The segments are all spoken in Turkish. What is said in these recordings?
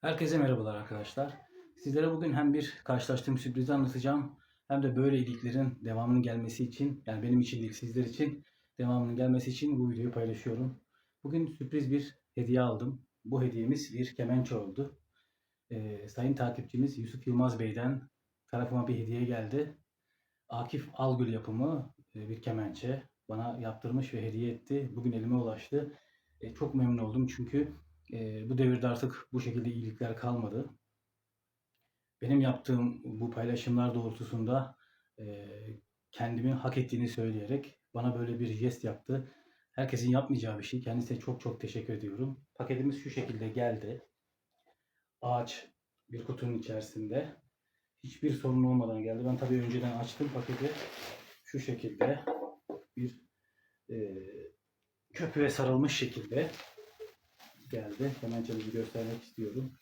Herkese merhabalar arkadaşlar. Sizlere bugün hem bir karşılaştığım sürprizi anlatacağım hem de böyle iyiliklerin devamının gelmesi için yani benim için değil sizler için devamının gelmesi için bu videoyu paylaşıyorum. Bugün sürpriz bir hediye aldım. Bu hediyemiz bir kemençe oldu. Ee, sayın takipçimiz Yusuf Yılmaz Bey'den tarafıma bir hediye geldi. Akif Algül yapımı e, bir kemençe bana yaptırmış ve hediye etti. Bugün elime ulaştı. E, çok memnun oldum çünkü e, bu devirde artık bu şekilde iyilikler kalmadı. Benim yaptığım bu paylaşımlar doğrultusunda e, kendimi hak ettiğini söyleyerek bana böyle bir jest yaptı. Herkesin yapmayacağı bir şey. Kendisine çok çok teşekkür ediyorum. Paketimiz şu şekilde geldi. Ağaç bir kutunun içerisinde. Hiçbir sorun olmadan geldi. Ben tabii önceden açtım paketi. Şu şekilde bir e, köpüğe sarılmış şekilde geldi. Kemençemizi göstermek istiyorum.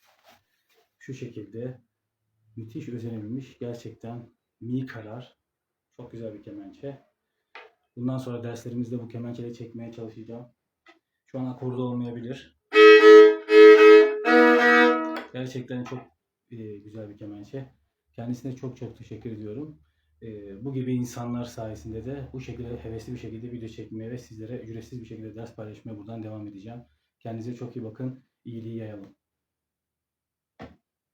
Şu şekilde müthiş özenilmiş. Gerçekten mi karar. Çok güzel bir kemençe. Bundan sonra derslerimizde bu kemençeyle çekmeye çalışacağım. Şu an akorda olmayabilir. Gerçekten çok e, güzel bir kemençe. Kendisine çok çok teşekkür ediyorum. E, bu gibi insanlar sayesinde de bu şekilde hevesli bir şekilde video çekmeye ve sizlere ücretsiz bir şekilde ders paylaşmaya buradan devam edeceğim. Kendinize çok iyi bakın. İyiliği yayalım.